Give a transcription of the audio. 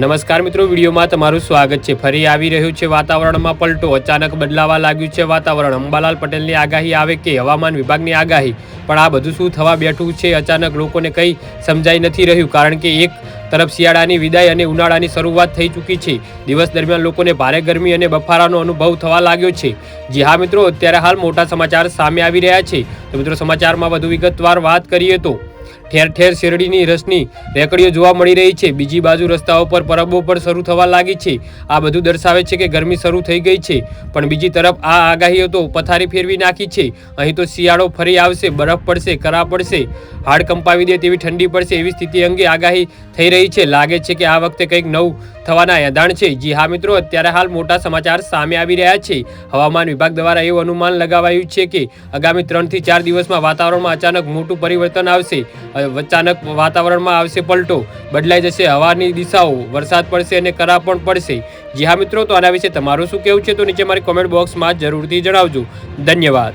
નમસ્કાર મિત્રો, વિડીયોમાં તમારું સ્વાગત છે. ફરી આવી રહ્યું છે વાતાવરણમાં પલટો. અચાનક બદલાવા લાગ્યું છે વાતાવરણ. અંબાલાલ પટેલની આગાહી આવે કે હવામાન વિભાગની આગાહી. પણ આ બધું શું થવા બેઠું છે? અચાનક લોકોને કંઈ સમજાઈ નથી રહ્યું, કારણ કે એક તરફ શિયાળાની વિદાય અને ઉનાળાની શરૂઆત થઈ ચૂકી છે. દિવસ દરમિયાન લોકોને ભારે ગરમી અને બફારાનો અનુભવ થવા લાગ્યો છે. જી હા મિત્રો, અત્યારે હાલ મોટા સમાચાર સામે આવી રહ્યા છે. તો મિત્રો, સમાચારમાં વધુ વિગતવાર વાત કરીએ તો ઠેર ઠેર શેરડીની રસની રેકડીઓ જોવા મળી રહી છે. બીજી બાજુ રસ્તાઓ પર પરબો પણ શરૂ થવા લાગી છે. આ બધું દર્શાવે છે કે ગરમી શરૂ થઈ ગઈ છે. પણ બીજી તરફ આ આગાહીઓ તો પથારી ફેરવી નાખી છે. અહીં તો શિયાળો ફરી આવશે, બરફ પડશે, કરા પડશે, હાડ કંપાવી દે તેવી ઠંડી પડશે એવી સ્થિતિ અંગે આગાહી થઈ રહી છે. લાગે છે કે આ વખતે કંઈક નવું થવાના એંધાણ છે. જી હા મિત્રો, અત્યારે હાલ મોટા સમાચાર સામે આવી રહ્યા છે. હવામાન વિભાગ દ્વારા એવું અનુમાન લગાવાયું છે કે આગામી ત્રણથી ચાર દિવસમાં વાતાવરણમાં અચાનક મોટું પરિવર્તન આવશે. અચાનક વાતાવરણમાં આવશે પલટો. બદલાઈ જશે હવાની દિશાઓ. વરસાદ પડશે અને કરા પણ પડશે. જી હા મિત્રો, તો આના વિશે તમારું શું કહેવું છે? તો નીચે મારી કોમેન્ટ બોક્સમાં જરૂરથી જણાવજો. ધન્યવાદ.